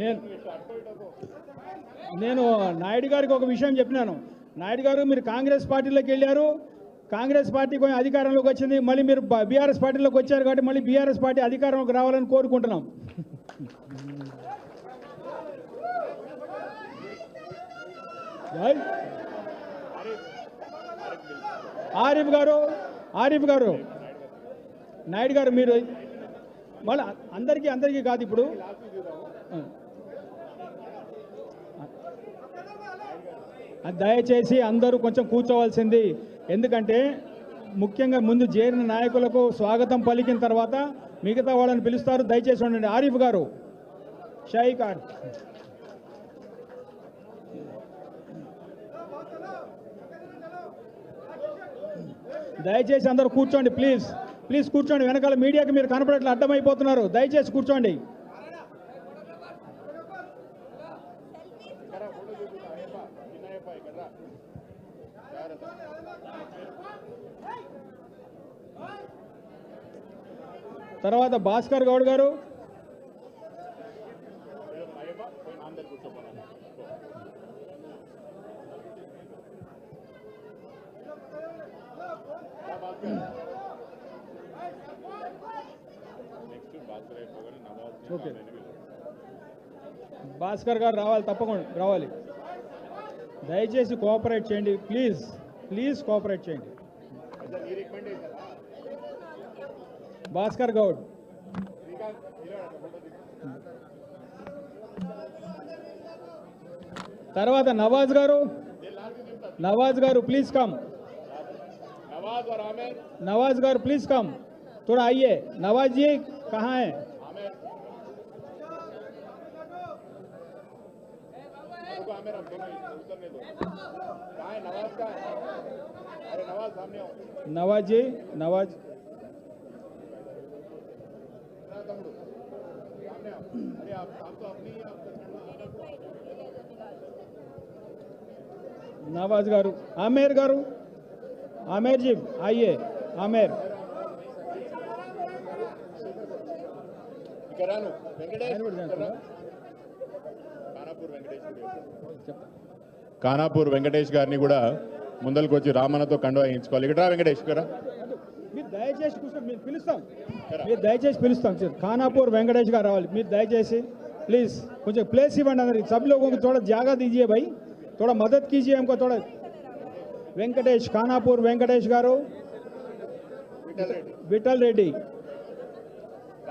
నేను నేను నాయుడు గారికి ఒక విషయం చెప్పినాను. నాయుడు గారు మీరు కాంగ్రెస్ పార్టీలోకి వెళ్ళారు. కాంగ్రెస్ పార్టీ కొంచెం అధికారంలోకి వచ్చింది. మళ్ళీ మీరు బీఆర్ఎస్ పార్టీలోకి వచ్చారు కాబట్టి మళ్ళీ బీఆర్ఎస్ పార్టీ అధికారంలోకి రావాలని కోరుకుంటున్నాం. జై. ఆరిఫ్ గారు ఆరిఫ్ గారు నాయుడు గారు మీరు మళ్ళీ అందరికీ అందరికీ కాదు ఇప్పుడు. దయచేసి అందరూ కొంచెం కూర్చోవాల్సింది. ఎందుకంటే ముఖ్యంగా ముందు చేరిన నాయకులకు స్వాగతం పలికిన తర్వాత మిగతా వాళ్ళని పిలుస్తారు. దయచేసి ఉండండి. ఆరిఫ్ గారు షాయి దయచేసి అందరూ కూర్చోండి ప్లీజ్ ప్లీజ్ కూర్చోండి. వెనకాల మీడియాకి మీరు కనపడట్లు అడ్డమైపోతున్నారు దయచేసి కూర్చోండి. తర్వాత భాస్కర్ గౌడ్ గారు. ఓకే భాస్కర్ గారు రావాలి తప్పకుండా రావాలి దయచేసి కోఆపరేట్ చేయండి ప్లీజ్ ప్లీజ్ కోఆపరేట్ చేయండి భాస్కర్ గౌడ్ తర్వాత నవాజ్ గారు నవాజ్ గారు ప్లీజ్ కమ్ नवाज और आमिर नवाज गार प्लीज कम थोड़ा आइए नवाज जी कहाँ हैं में रख दो उतरने दो कहा है नवाज़ का अरे नवाज़ सामने आओ नवाज़ जी नवाज़। अरे आप आप तो अपनी नवाज़ गारू आमेर गारू। आमेर जी आइए आमेर। కానాపూర్ వెంకటేష్ గారిని కూడా ముందరకు వచ్చి రామన్నతో కండు వేయించుకోవాలి. ఇక్కడ వెంకటేష్ గారా మీరు దయచేసి మీరు పిలుస్తాం. మీరు దయచేసి పిలుస్తాం. సార్ ఖానాపూర్ వెంకటేష్ గారు రావాలి. మీరు దయచేసి ప్లీజ్ కొంచెం ప్లేస్ ఇవ్వండి అందరికి. సభలో కొంచెం को थोड़ा जागा భయ్. भाई మద్దతు मदद कीजिए వెంకటేష్ ఖానాపూర్ వెంకటేష్ గారు. విఠల్ రెడ్డి.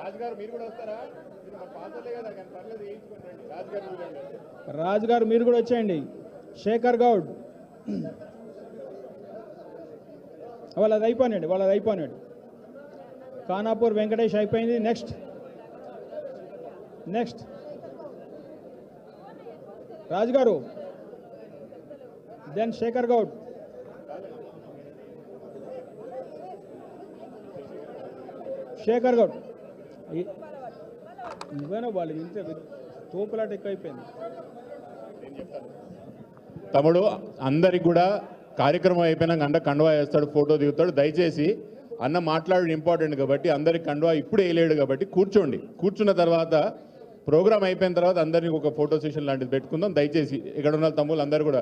రాజుగారు గారు మీరు కూడా వస్తారా? కదా పర్లేదు మీరు కూడా వచ్చేయండి. శేఖర్ గౌడ్. వాళ్ళది అయిపోయినాడు వాళ్ళది అయిపోయినాడు ఖానాపూర్ వెంకటేష్ అయిపోయింది. నెక్స్ట్ నెక్స్ట్ రాజుగారు. దెన్ శేఖర్ గౌడ్. శేఖర్ గౌడ్. నువ్వేనో వాళ్ళు ఇంతే తోపులాట ఎక్కువైపోయింది. తమ్ముడు అందరికి కూడా కార్యక్రమం అయిపోయినాక అండ కండువా వేస్తాడు ఫోటో దిగుతాడు. దయచేసి అన్న మాట్లాడడం ఇంపార్టెంట్ కాబట్టి అందరికి కండువా ఇప్పుడు వేయలేడు కాబట్టి కూర్చోండి. కూర్చున్న తర్వాత ప్రోగ్రామ్ అయిపోయిన తర్వాత అందరికి ఒక ఫోటో సెషన్ లాంటిది పెట్టుకుందాం. దయచేసి ఇక్కడ ఉన్న తమ్ముళ్ళు అందరూ కూడా